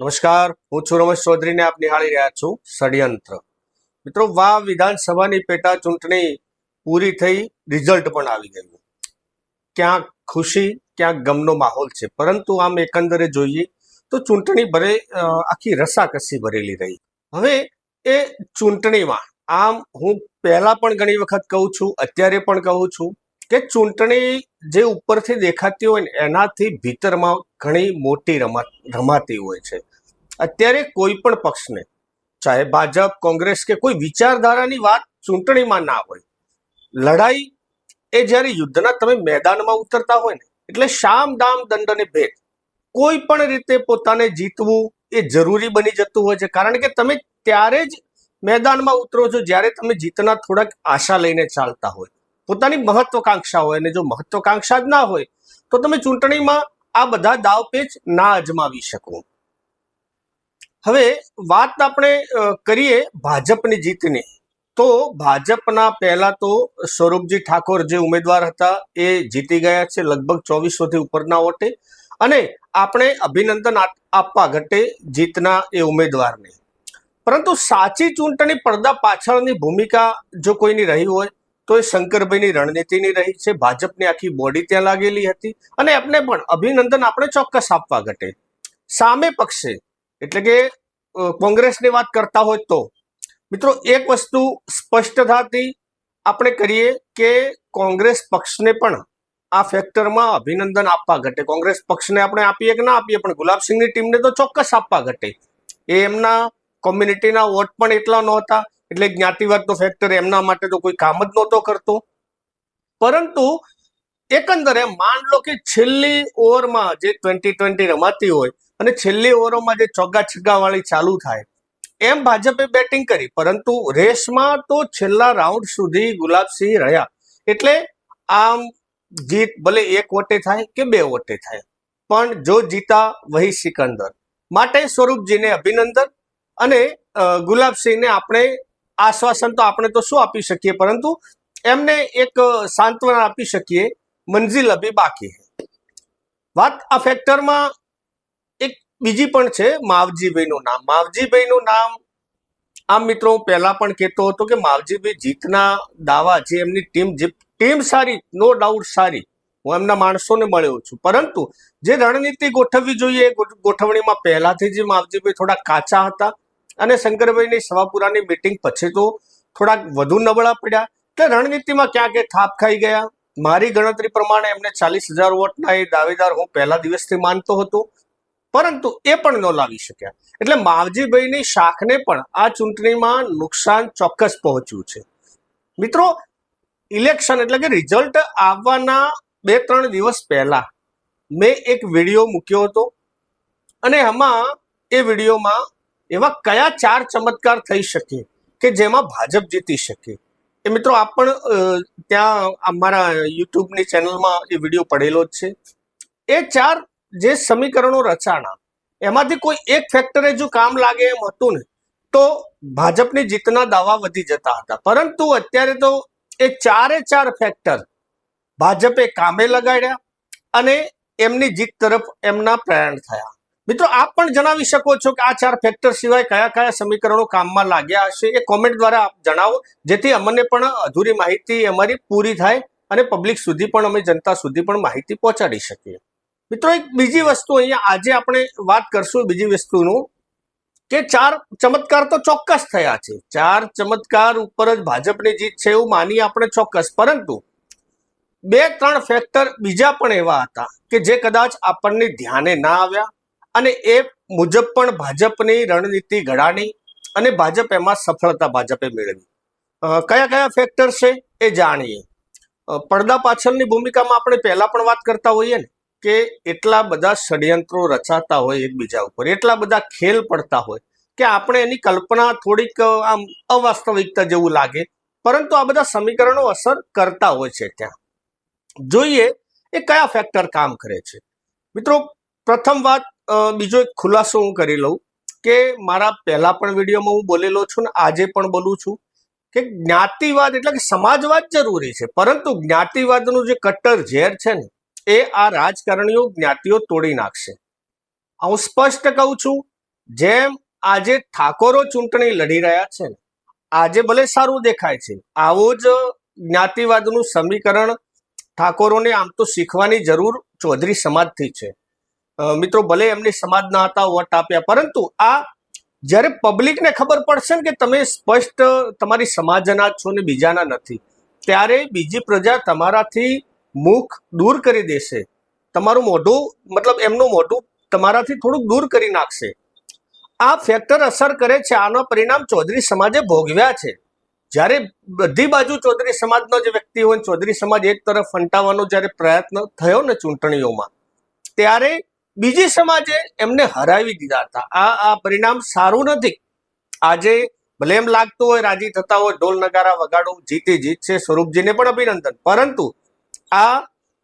નમસ્કાર, હું છું રમેશ ચૌધરીને આપ નિહાળી રહ્યા છું ષડયંત્ર. મિત્રો વાવ વિધાનસભાની પેટા ચૂંટણી પૂરી થઈ, રિઝલ્ટ પણ આવી ગયું. ક્યાંક ખુશી, ક્યાંક ગમનો માહોલ છે. પરંતુ આમ એકંદરે જોઈએ તો ચૂંટણી ભરે આખી રસાકસી ભરેલી રહી. હવે એ ચૂંટણીમાં, આમ હું પહેલા પણ ઘણી વખત કહું છું, અત્યારે પણ કહું છું કે ચૂંટણી જે ઉપરથી દેખાતી હોય ને, એનાથી ભીતરમાં ઘણી મોટી રમત, રમાતી હોય છે. અત્યારે કોઈ પણ પક્ષને, ચાહે ભાજપ, કોંગ્રેસ કે કોઈ વિચારધારાની વાત ચૂંટણીમાં ના હોય. લડાઈ એ જ્યારે યુદ્ધના તમે મેદાનમાં ઉતરતા હોય ને, એટલે શામ દામ દંડ અને ભેદ. કોઈ પણ રીતે પોતાને જીતવું એ જરૂરી બની જતું હોય છે. કારણ કે તમે ત્યારે જ મેદાનમાં ઉતરો છો જ્યારે તમે જીતના થોડાક આશા લઈને ચાલતા હોય. પોતાની મહત્વકાંક્ષા હોય અને જો મહત્વકાંક્ષા જ ના હોય, તો તમે ચૂંટણીમાં આ બધા દાવપેચ ના અજમાવી શકો. હવે વાત આપણે કરીએ ભાજપની જીતની. તો ભાજપના પહેલા તો સ્વરૂપજી ઠાકોર જે ઉમેદવાર હતા એ જીતી ગયા છે લગભગ ચોવીસોથી ઉપરના વોટે. અને આપણે અભિનંદન આપ- આપવા ઘટે જીતના એ ઉમેદવારને. પરંતુ સાચી ચૂંટણી પડદા પાછળની ભૂમિકા જો કોઈની રહી હોય, તો એ શંકરભાઈની રણનીતિની રહી છે, ભાજપની આખી બોડી ત્યાં લાગેલી હતી. અને એમને પણ અભિનંદન આપણે ચોક્કસ આપવા ઘટે. સામે પક્ષે એટલે કે કોંગ્રેસની વાત કરતા હોય તો. મિત્રો, એક વસ્તુ સ્પષ્ટ થતી આપણે કરીએ કે કોંગ્રેસ પક્ષને પણ આ ફેક્ટરમાં અભિનંદન આપવા ઘટે. કોંગ્રેસ પક્ષને આપણે આપીએ કે ના આપીએ, પણ ગુલાબસિંહની ટીમને તો ચોક્કસ આપવા ઘટે. એ એમના કોમ્યુનિટીના વોટ પણ એટલા નહોતા, એટલે જ્ઞાતિવાદનો ફેક્ટર એમના માટે તો કોઈ કામ જ નહોતો કરતો. પરંતુ એકંદરે માન લો કે છેલ્લી ઓવરમાં જે ટ્વેન્ટી ટ્વેન્ટી રમાતી હોય અને છેલ્લી ઓવરોમાં જે ચોગ્ગા છગ્ગા વાળી ચાલુ થાય, એમ ભાજપે બેટિંગ કરી. પરંતુ રેસમાં તો છેલ્લા રાઉન્ડ સુધી ગુલાબસિંહ રહ્યા. એટલે આમ જીત ભલે એક વોટે થાય કે બે વોટે થાય, પણ જો જીતા વહી સિકંદર. માટે સ્વરૂપજીને અભિનંદન અને ગુલાબસિંહને આપણે આશ્વાસન તો આપણે તો શું આપી શકીએ? પરંતુ એમને એક સાંત્વના આપી શકીએ મંજિલ અભી બાકી હૈ. વાત આ ફેક્ટરમાં એક બીજી પણ છે, માવજીભાઈનું નામ. માવજીભાઈનું નામ આમ મિત્રો હું પહેલા પણ કહેતો હતો કે માવજીભાઈ જીતના દાવા જે એમની ટીમ ટીમ સારી નો ડાઉટ સારી, હું એમના માણસોને મળ્યો છું. પરંતુ જે રણનીતિ ગોઠવવી જોઈએ ગોઠવણીમાં પહેલાથી જ માવજીભાઈ થોડા કાચા હતા અને શંકરભાઈની સવાપુરાની મિટિંગ પછી તો થોડાક વધુ નબળા પડ્યા. એટલે રણનીતિમાં ક્યાં ક્યાં થાપ ખાઈ ગયા? મારી ગણતરી પ્રમાણે એમને ચાલીસ હજાર વોટના એ દાવેદાર હું પહેલા દિવસથી માનતો હતો. પરંતુ એ પણ ન લાવી શક્યા. એટલે માવજીભાઈની શાખને પણ આ ચૂંટણીમાં નુકસાન ચોક્કસ પહોંચ્યું છે. મિત્રો, ઇલેક્શન એટલે કે રિઝલ્ટ આવવાના બે ત્રણ દિવસ પહેલા મેં એક વીડિયો મૂક્યો હતો. અને આમાં એ વિડીયોમાં એવા કયા ચાર ચમત્કાર થઈ શકે કે જેમાં ભાજપ જીતી શકે? એ મિત્રો, આપ પણ ત્યાં અમારા યુટ્યુબની ચેનલમાં એ વીડિયો પડેલો જ છે. એ ચાર જે સમીકરણો રચાણા, એમાંથી કોઈ એક ફેક્ટરે જો કામ લાગે એમ હતું ને, તો ભાજપની જીતના દાવા વધી જતા હતા. પરંતુ અત્યારે તો એ ચારે ચાર ફેક્ટર ભાજપે કામે લગાડ્યા અને એમની જીત તરફ એમના પ્રયાણ થયા. મિત્રો, આપ પણ જણાવી શકો છો કે આ ચાર ફેક્ટર સિવાય કયા કયા સમીકરણો કામમાં લાગ્યા હશે? એ કોમેન્ટ દ્વારા આપ જણાવો, જેથી અમને પણ અધૂરી માહિતી અમારી પૂરી થાય અને પબ્લિક સુધી પણ અમે જનતા સુધી પણ માહિતી પહોંચાડી શકીએ. મિત્રો, એક બીજી વસ્તુ અહીંયા આજે આપણે વાત કરશું બીજી વસ્તુનું, કે ચાર ચમત્કાર તો ચોક્કસ થયા છે. ચાર ચમત્કાર ઉપર જ ભાજપની જીત છે એવું માનીએ આપણે ચોક્કસ. પરંતુ બે, ત્રણ ફેક્ટર બીજા પણ એવા હતા કે જે કદાચ આપણને ધ્યાને ના આવ્યા અને એ મુજબ પણ ભાજપની રણનીતિ ઘડાણી અને ભાજપ એમાં સફળતા ભાજપે મેળવી. કયા કયા ફેક્ટર છે એ જાણીએ. પડદા પાછળની ભૂમિકામાં આપણે પહેલા પણ વાત કરતા હોઈએ ને, કે એટલા બધા ષડયંત્રો રચાતા હોય એકબીજા ઉપર, એટલા બધા ખેલ પડતા હોય, કે આપણે એની કલ્પના થોડીક આમ અવાસ્તવિકતા જેવું લાગે. પરંતુ આ બધા સમીકરણો અસર કરતા હોય છે ત્યાં. જોઈએ એ કયા ફેક્ટર કામ કરે છે. મિત્રો, પ્રથમ વાત બીજો એક ખુલાસો હું કરી લઉં કે મારા પહેલા પણ વિડીયોમાં હું બોલેલો છું ને આજે પણ બોલું છું કે જ્ઞાતિવાદ એટલે કે સમાજવાદ જરૂરી છે. પરંતુ જ્ઞાતિવાદનું જે કટ્ટર ઝેર છે ને, એ આ રાજકારણીઓ જ્ઞાતિઓ તોડી નાખશે. હું સ્પષ્ટ કહું છું, જેમ આજે ઠાકોરો ચૂંટણી લડી રહ્યા છે આજે ભલે સારું દેખાય છે, આવું જ જ્ઞાતિવાદનું સમીકરણ ઠાકોરોને આમ તો શીખવાની જરૂર ચૌધરી સમાજથી છે. મિત્રો, ભલે એમની સમાજના હતા, વોટ આપ્યા, પરંતુ આ જ્યારે પબ્લિકને ખબર પડશે કે તમે સ્પષ્ટ તમારી સમાજના છો ને બીજાના નથી, ત્યારે બીજી પ્રજા તમારાથી મુખ દૂર કરી દેશે. તમારું મોઢું, મતલબ એમનું મોઢું તમારાથી થોડુંક દૂર કરી નાખશે. આ ફેક્ટર અસર કરે છે, આનો પરિણામ ચૌધરી સમાજે ભોગવ્યા છે. જ્યારે બધી બાજુ ચૌધરી સમાજનો જે વ્યક્તિ હોય ચૌધરી સમાજ એક તરફ ફંટાવવાનો જ્યારે પ્રયત્ન થયો ને ચૂંટણીઓમાં, ત્યારે બીજી સમાજે એમને હરાવી દીધા હતા. આ આ પરિણામ સારું નથી. આજે ભલે એમ લાગતું હોય રાજી થતા હોય, ઢોલ નગારા વગાડો, જીતી જીત છે, સ્વરૂપજીને પણ અભિનંદન. પરંતુ આ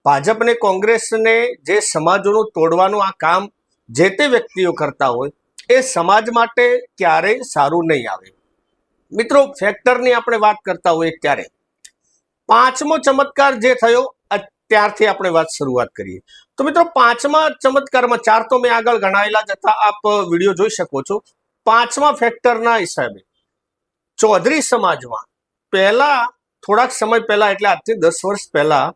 ભાજપને કોંગ્રેસને જે સમાજોનું તોડવાનું આ કામ જે તે વ્યક્તિઓ કરતા હોય, એ સમાજ માટે ક્યારેય સારું નહીં આવે. મિત્રો ફેક્ટરની આપણે વાત કરતા હોઈએ ત્યારે પાંચમો ચમત્કાર જે થયો ત્યારથી આપણે વાત શરૂઆત કરીએ. તો મિત્રો પાંચમા ચમત્કારમાં ચાર તો મેં આગળ ગણાયેલા જતા આપ વીડિયો જોઈ શકો છો. પાંચમા ફેક્ટરના હિસાબે ચૌધરી સમાજમાં પહેલા થોડાક સમય પહેલા એટલે આજથી દસ વર્ષ પહેલા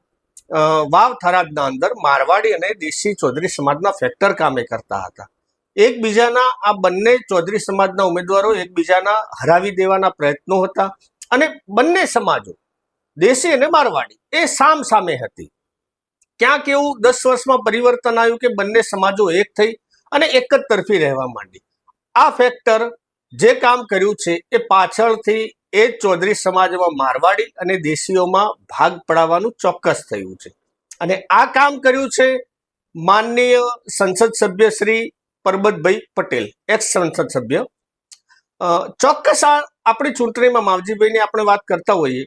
વાવ થરાદના અંદર મારવાડી અને દેશી ચૌધરી સમાજના ફેક્ટર કામે કરતા હતા. એકબીજાના, આ બંને ચૌધરી સમાજના ઉમેદવારો એકબીજાના હરાવી દેવાના પ્રયત્નો હતા અને બંને સમાજો, દેશી અને મારવાડી, એ સામ સામે હતી. ક્યાંક એવું દસ વર્ષમાં પરિવર્તન આવ્યું કે બંને સમાજો એક થઈ અને એક જ તરફી રહેવા માંડી. આ ફેક્ટર જે કામ કર્યું છે એ પાછળથી એ ચૌધરી સમાજમાં મારવાડી અને દેશીઓમાં ભાગ પડાવવાનું ચોક્કસ થયું છે. અને આ કામ કર્યું છે માનનીય સંસદ સભ્ય શ્રી પરબતભાઈ પટેલ એક્સ સંસદ સભ્ય. ચોક્કસ આપણી ચૂંટણીમાં માવજીભાઈની આપણે વાત કરતા હોઈએ.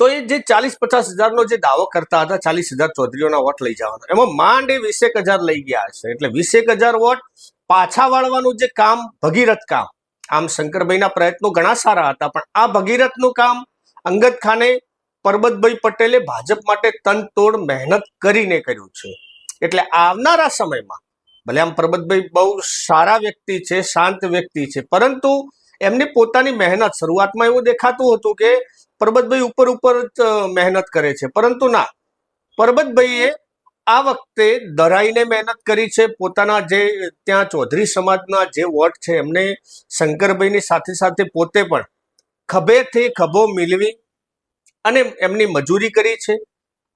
તો એ જે ચાલીસ પચાસ હજારનો જે દાવો કરતા હતા, ચાલીસ હજાર ચૌધરીઓના વોટ લઈ જવાનો. એમાં માંડ એ વીસેક હજાર લઈ ગયા છે. એટલે વીસેક હજાર વોટ પાછા વાળવાનું જે કામ ભગીરથ કામ. આમ શંકરભાઈના પ્રયત્નો ઘણા સારા હતા, પણ આ ભગીરથનું કામ અંગત ખાને પરબતભાઈ પટેલે ભાજપ માટે તનતોડ મહેનત કરીને કર્યું છે. એટલે આવનારા સમયમાં, ભલે આમ પરબતભાઈ બહુ સારા વ્યક્તિ છે, શાંત વ્યક્તિ છે, પરંતુ એમની પોતાની મહેનત, શરૂઆતમાં એવું દેખાતું હતું કે પરબતભાઈ ઉપર ઉપર જ મહેનત કરે છે. પરંતુ ના, પરબતભાઈએ આ વખતે દરાઈને મહેનત કરી છે. પોતાના જે, ત્યાં ચૌધરી સમાજના જે વોટ છે, એમને શંકરભાઈની સાથે સાથે પોતે પણ ખભેથી ખભો મિલવી અને એમની મજૂરી કરી છે.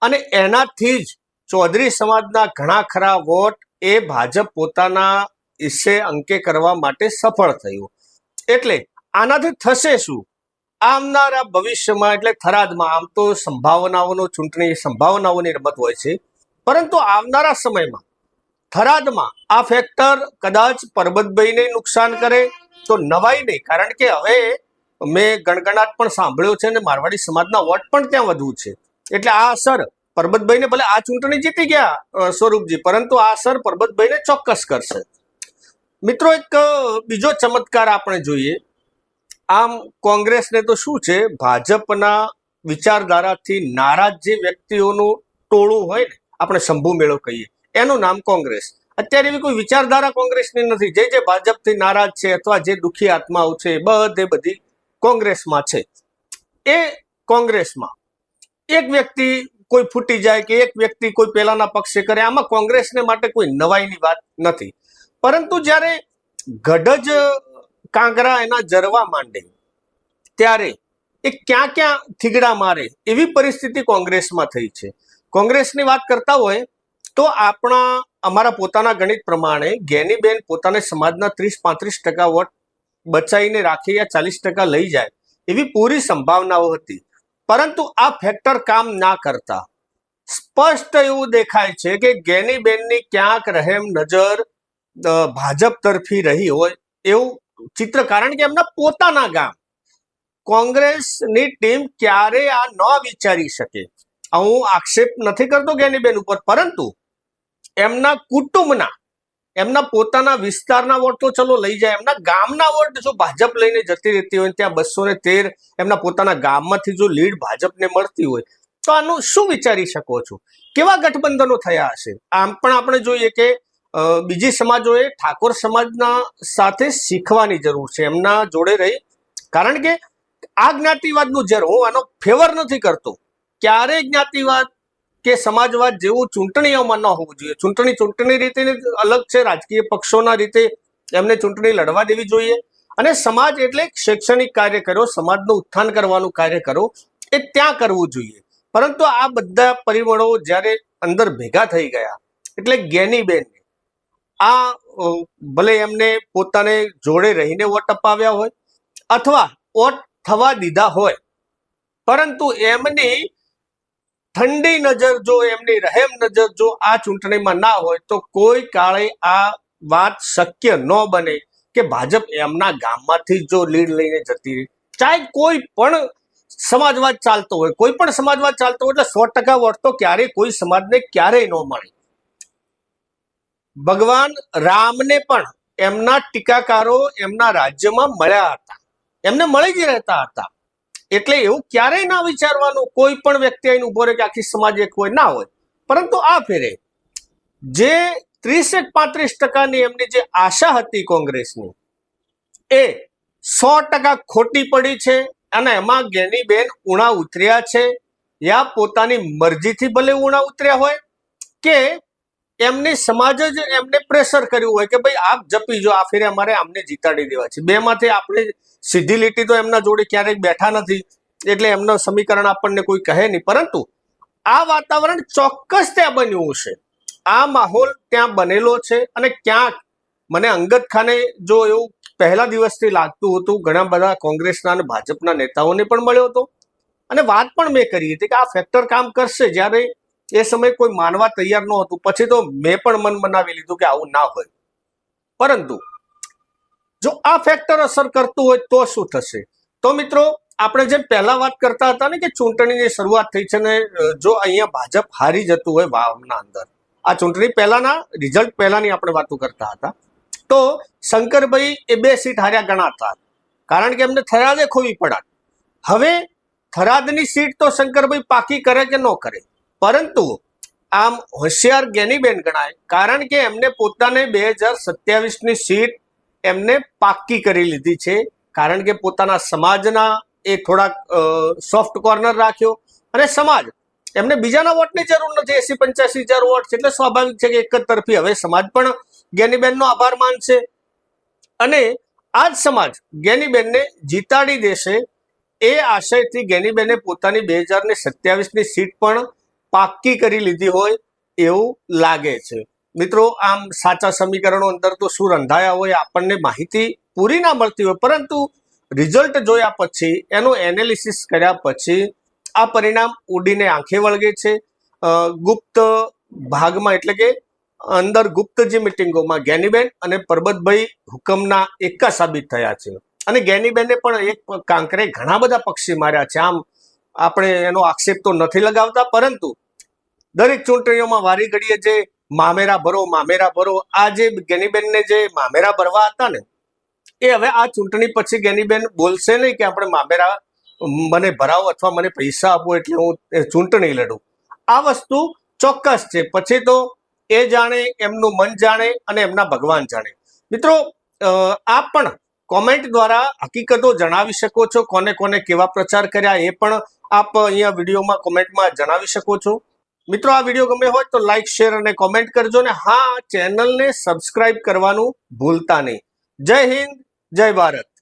અને એનાથી જ ચૌધરી સમાજના ઘણા ખરા વોટ એ ભાજપ પોતાના હિસ્સે અંકે કરવા માટે સફળ થયું. એટલે આનાથી થશે શું? આવનારા ભવિષ્યમાં એટલે થરાદમાં આમ તો સંભાવનાઓનો ચૂંટણી, સંભાવનાઓની રમત હોય છે. પરંતુ આવનારા સમયમાં થરાદમાં આ ફેક્ટર કદાચ પરબતભાઈને નુકસાન કરે તો નવાઈ નહીં. કારણ કે હવે મેં ગણગણાટ પણ સાંભળ્યો છે અને મારવાડી સમાજના વોટ પણ ત્યાં વધુ છે. એટલે આ અસર પરબતભાઈને ભલે આ ચૂંટણી જીતી ગયા સ્વરૂપજી, પરંતુ આ અસર પરબતભાઈને ચોક્કસ કરશે. મિત્રો, એક બીજો ચમત્કાર આપણે જોઈએ. આમ કોંગ્રેસને તો શું છે? ભાજપના વિચારધારાથી નારાજ જે વ્યક્તિઓનું ટોળું હોય ને, આપણે શંભુ મેળો કહીએ. એનું નામ કોંગ્રેસ. અત્યારે એવી કોઈ વિચારધારા કોંગ્રેસની નથી. જે જે ભાજપથી નારાજ છે અથવા જે દુઃખી આત્માઓ છે બધે બધી કોંગ્રેસમાં છે. એ કોંગ્રેસમાં એક વ્યક્તિ કોઈ ફૂટી જાય કે એક વ્યક્તિ કોઈ પેલાના પક્ષે કરે, આમાં કોંગ્રેસને માટે કોઈ નવાઈની વાત નથી. પરંતુ જ્યારે ગઢ જ કાંગરા એના જરવા માંડે. ત્યારે એ ક્યાં ક્યાં થીગડા મારે એવી પરિસ્થિતિ કોંગ્રેસમાં થઈ છે. કોંગ્રેસની વાત કરતા હોય તો આપણા, અમારા પોતાના ગણિત પ્રમાણે ગેનીબેન પોતાને સમાજના ત્રીસ પાંત્રીસ ટકા વોટ બચાવીને રાખી યા ચાલીસ ટકા લઈ જાય એવી પૂરી સંભાવનાઓ હતી. પરંતુ આ ફેક્ટર કામ ના કરતા. સ્પષ્ટ એવું દેખાય છે કે ગેનીબેનની ક્યાંક રહેમ નજર ભાજપ તરફી રહી હોય એવું ચિત્ર, કારણ કે એમના પોતાના ગામ. કોંગ્રેસની ટીમ ક્યારે આ ન વિચારી શકે. હું આક્ષેપ નથી કરતો ગેનીબેન ઉપર, પરંતુ એમના કુટુંબના, એમના પોતાના વિસ્તારના વોટ તો ચલો લઈ જાય. એમના ગામના વોટ જો ભાજપ લઈને જતી રહેતી હોય ત્યાં બસો ને તેર એમના પોતાના ગામમાંથી જો લીડ ભાજપને મળતી હોય, તો આનું શું વિચારી શકો છો? કેવા ગઠબંધનો થયા હશે? આમ પણ આપણે જોઈએ કે બીજી સમાજોએ ઠાકોર સમાજના સાથે શીખવાની જરૂર છે, એમના જોડે રહી. કારણ કે આ જ્ઞાતિવાદનું જ્યારે હું આનો ફેવર નથી કરતો, ક્યારેય જ્ઞાતિવાદ કે સમાજવાદ જેવું ચૂંટણીઓમાં ન હોવું જોઈએ. ચૂંટણી ચૂંટણી રીતે અલગ છે, રાજકીય પક્ષોના રીતે એમને ચૂંટણી લડવા દેવી જોઈએ. અને સમાજ એટલે શૈક્ષણિક કાર્ય કરો, સમાજનું ઉત્થાન કરવાનું કાર્ય કરો, એ ત્યાં કરવું જોઈએ. પરંતુ આ બધા પરિબળો જ્યારે અંદર ભેગા થઈ ગયા, એટલે જ્ઞાનીબેન આ ભલે એમને પોતાને જોડે રહીને વોટ અપાવ્યા હોય અથવા વોટ થવા દીધા હોય, પરંતુ એમની ઠંડી નજર જો, એમની રહેમ નજર જો આ ચૂંટણીમાં ના હોય, તો કોઈ કાળે આ વાત શક્ય ન બને કે ભાજપ એમના ગામમાંથી જો લીડ લઈને જતી રહી. ચાહે કોઈ પણ સમાજવાદ ચાલતો હોય, કોઈ પણ સમાજવાદ ચાલતો હોય, એટલે સો ટકા વોટ તો ક્યારેય કોઈ સમાજને ક્યારેય ન મળે. ભગવાન રામને પણ એમના ટીકાકારો એમના રાજ્યમાં મળ્યા હતા. એમને મળી જ રહેતા હતા. એટલે એવું ક્યારેય ના વિચારવાનું, કોઈ પણ વ્યક્તિ આઈને ઊભો રહે કે આખી સમાજ એક હોય, ના હોય. પરંતુ આ ફેરે જે ત્રીસ એક પાંત્રીસ ટકાની એમની જે આશા હતી કોંગ્રેસની, એ સો ટકા ખોટી પડી છે અને એમાં જ્ઞાનીબેન ઉણા ઉતર્યા છે. યા પોતાની મરજીથી ભલે ઉણા ઉતર્યા હોય કે એમની સમાજ જ એમને પ્રેશર કર્યું હોય કે ભાઈ આપ જપી જો, આ ફેરે અમારે આમને જીતાડી દેવા છે. બે માંથી આપણે સીધી લીટી તો એમના જોડે ક્યારેક બેઠા નથી, એટલે એમનું સમીકરણ આપણને કોઈ કહે નહીં. પરંતુ આ વાતાવરણ ચોક્કસ ત્યાં બન્યું છે આ માહોલ ત્યાં બનેલો છે અને ક્યાંક મને અંગત ખાને જો એવું પહેલા દિવસથી લાગતું હતું, ઘણા બધા કોંગ્રેસના અને ભાજપના નેતાઓને પણ મળ્યો હતો. અને વાત પણ મેં કરી હતી કે આ ફેક્ટર કામ કરશે જ્યારે એ સમયે કોઈ માનવા તૈયાર ન હતું. પછી તો મેં પણ મન બનાવી લીધું કે આવું ના હોય. પરંતુ જો આ ફેક્ટર અસર કરતું હોય તો શું થશે? તો મિત્રો, આપણે જેમ પહેલા વાત કરતા હતા ને કે ચૂંટણીની શરૂઆત થઈ છે ને જો અહીંયા ભાજપ હારી જતું હોય વાવના અંદર. આ ચૂંટણી પહેલાના રિઝલ્ટ પહેલાની આપણે વાતો કરતા હતા. તો શંકરભાઈ એ બે સીટ હાર્યા ગણાતા. કારણ કે એમને થરાદે ખોવી પડાત. હવે થરાદની સીટ તો શંકરભાઈ પાકી કરે કે ન કરે? પરંતુ આમ હોશિયાર જ્ઞાનીબેન ગણાય, કારણ કે એમને પોતાને બે હજાર સત્યાવીસની સીટ એમને પાક્કી કરી લીધી છે. કારણ કે પોતાના સમાજના એ થોડાક સોફ્ટ કોર્નર રાખ્યો. અને સમાજ, એમને બીજાના વોટની જરૂર નથી. એસી પંચ્યાસી હજાર વોટ છે એટલે સ્વાભાવિક છે કે એક જ તરફી. હવે સમાજ પણ જ્ઞાનીબેનનો આભાર માનશે. અને આ જ સમાજ જ્ઞાનીબેનને જીતાડી દેશે એ આશયથી જ્ઞાનીબેને પોતાની બે હજારને સત્યાવીસની સીટ પણ પાક્કી કરી લીધી હોય એવું લાગે છે. મિત્રો, આમ સાચા સમીકરણો અંદર તો શું રંધાયા હોય આપણને માહિતી પૂરી ના મળતી હોય, પરંતુ રિઝલ્ટ જોયા પછી, એનું એનાલિસિસ કર્યા પછી આ પરિણામ ઉડીને આંખે વળગે છે. ગુપ્ત ભાગમાં એટલે કે અંદર ગુપ્ત જે મિટિંગોમાં ગેનીબેન અને પરબતભાઈ હુકમના એકા સાબિત થયા છે. અને ગેનીબેને પણ એક કાંકરે ઘણા બધા પક્ષી માર્યા છે. આમ, આપણે એનો આક્ષેપ તો નથી લગાવતા, પરંતુ દરેક ચૂંટણીઓમાં વારી ઘડીએ જે મામેરા ભરો મામેરા ભરો, આ જે ગેનીબેનને જે મામેરા ભરવા હતા ને, એ હવે આ ચૂંટણી પછી ગેનીબેન બોલશે નહીં કે આપણે મામેરા મને ભરાવો અથવા મને પૈસા આપો એટલે હું ચૂંટણી લડું. આ વસ્તુ ચોક્કસ છે. પછી તો એ જાણે, એમનું મન જાણે અને એમના ભગવાન જાણે. મિત્રો આપ પણ કોમેન્ટ દ્વારા હકીકતો જણાવી શકો છો. કોને કોને કેવા પ્રચાર કર્યા એ પણ આપ અહીંયા વિડીયોમાં કોમેન્ટમાં જણાવી શકો છો. મિત્રો, આ વીડિયો ગમે હોય તો લાઈક શેર અને કોમેન્ટ કરજો ને હા ચેનલને સબસ્ક્રાઇબ કરવાનું ભૂલતા નહીં. જય હિન્દ, જય ભારત.